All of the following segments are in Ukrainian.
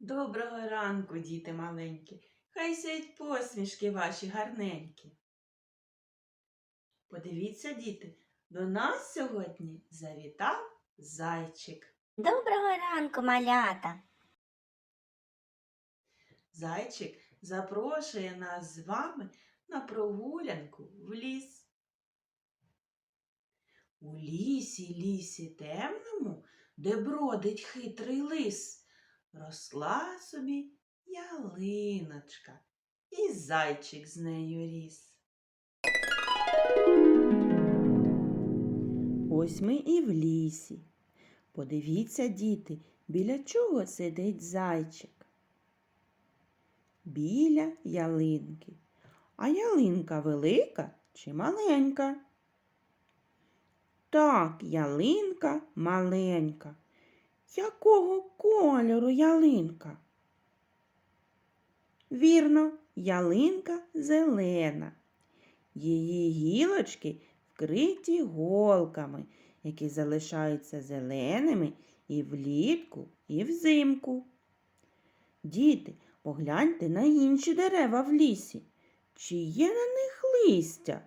Доброго ранку, діти маленькі. Хай сяють посмішки ваші гарненькі. Подивіться, діти, до нас сьогодні завітав зайчик. Доброго ранку, малята. Зайчик запрошує нас з вами на прогулянку в ліс. У лісі, лісі темному, де бродить хитрий лис, росла собі ялиночка, і зайчик з нею ріс. Ось ми і в лісі. Подивіться, діти, біля чого сидить зайчик. Біля ялинки. А ялинка велика чи маленька? Так, ялинка маленька. Якого кольору ялинка? Вірно, ялинка зелена. Її гілочки вкриті голками, які залишаються зеленими і влітку, і взимку. Діти, погляньте на інші дерева в лісі. Чи є на них листя?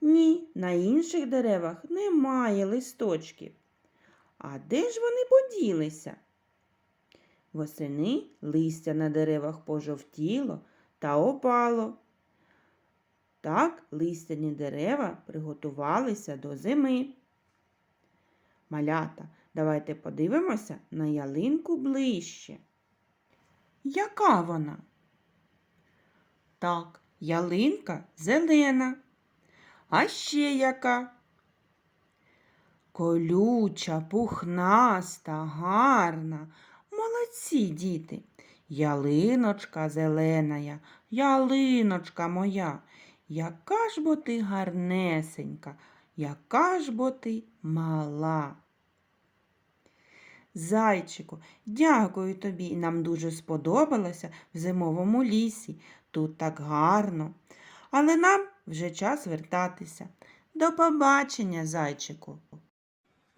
Ні, на інших деревах немає листочків. А де ж вони поділися? Восени листя на деревах пожовтіло та опало. Так листяні дерева приготувалися до зими. Малята, давайте подивимося на ялинку ближче. Яка вона? Так, ялинка зелена. А ще яка? Колюча, пухнаста, гарна. Молодці, діти. Ялиночка зеленая, ялиночка моя. Яка ж бо ти гарнесенька, яка ж бо ти мала. Зайчику, дякую тобі. Нам дуже сподобалося в зимовому лісі. Тут так гарно. Але нам вже час вертатися. До побачення, зайчику.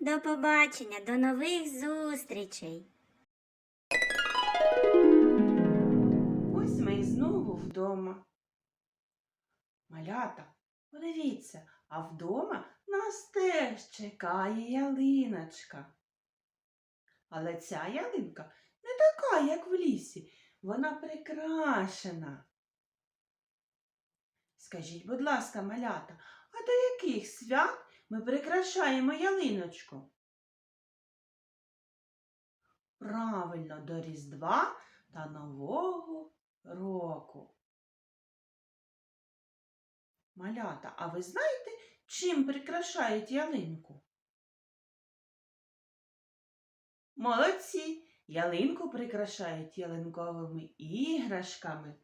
До побачення, до нових зустрічей. Ось ми і знову вдома. Малята, подивіться, а вдома нас теж чекає ялиночка. Але ця ялинка не така, як в лісі. Вона прикрашена. Скажіть, будь ласка, малята, а до яких свят ми прикрашаємо ялиночку? Правильно, до Різдва та Нового року. Малята, а ви знаєте, чим прикрашають ялинку? Молодці! Ялинку прикрашають ялинковими іграшками,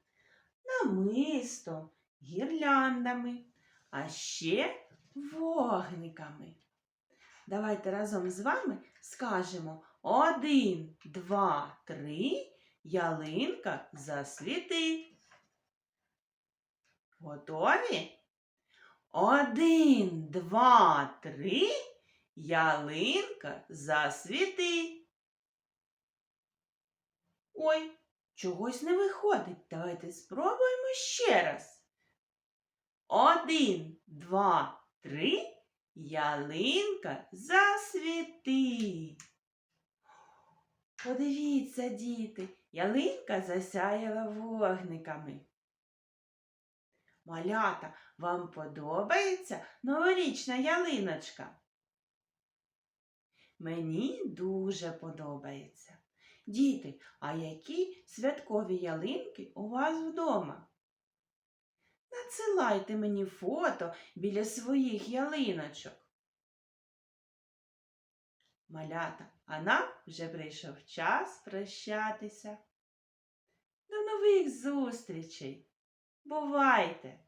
намистом, гірляндами, а ще вогниками. Давайте разом з вами скажемо один, два, три, ялинка засвіти. Готові? Один, два, три, ялинка засвіти. Ой, чогось не виходить. Давайте спробуємо ще раз. Один, два, три, ялинка засвіти. Подивіться, діти, ялинка засяяла вогниками. Малята, вам подобається новорічна ялиночка? Мені дуже подобається. Діти, а які святкові ялинки у вас вдома? Надсилайте мені фото біля своїх ялиночок. Малята, а нам вже прийшов час прощатися. До нових зустрічей! Бувайте!